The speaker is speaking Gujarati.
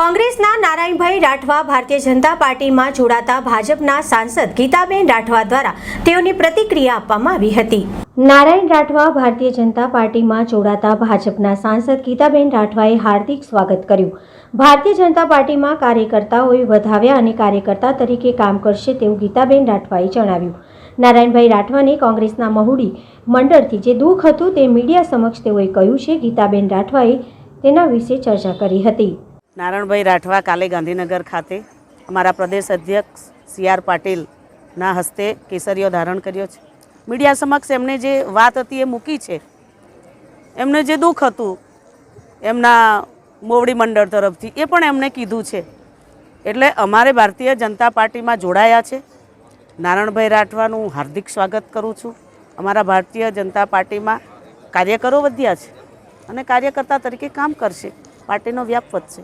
કોંગ્રેસના નારાયણભાઈ રાઠવા ભારતીય જનતા પાર્ટીમાં જોડાતા ભાજપના સાંસદ ગીતાબેન રાઠવા દ્વારા તેઓની પ્રતિક્રિયા આપવામાં આવી હતી. નારાયણ રાઠવા ભારતીય જનતા પાર્ટીમાં જોડાતા ભાજપના સાંસદ ગીતાબેન રાઠવાએ હાર્દિક સ્વાગત કર્યું. ભારતીય જનતા પાર્ટીમાં કાર્યકર્તાઓએ વધાવ્યા અને કાર્યકર્તા તરીકે કામ કરશે તેવું ગીતાબેન રાઠવાએ જણાવ્યું. નારાયણભાઈ રાઠવાને કોંગ્રેસના મહુડી મંડળથી જે દુઃખ હતું તે મીડિયા સમક્ષ તેઓએ કહ્યું છે. ગીતાબેન રાઠવાએ તેના વિશે ચર્ચા કરી હતી. નારણભાઈ રાઠવા કાલે ગાંધીનગર ખાતે અમારા પ્રદેશ અધ્યક્ષ સી આર પાટીલના હસ્તે કેસરીઓ ધારણ કર્યો છે. મીડિયા સમક્ષ એમને જે વાત હતી એ મૂકી છે. એમને જે દુઃખ હતું એમના મોવડી મંડળ તરફથી એ પણ એમને કીધું છે. એટલે અમારે ભારતીય જનતા પાર્ટીમાં જોડાયા છે. નારણભાઈ રાઠવાનું હાર્દિક સ્વાગત કરું છું. અમારા ભારતીય જનતા પાર્ટીમાં કાર્યકરો વધ્યા છે અને કાર્યકર્તા તરીકે કામ કરશે. પાર્ટીનો વ્યાપ વધશે.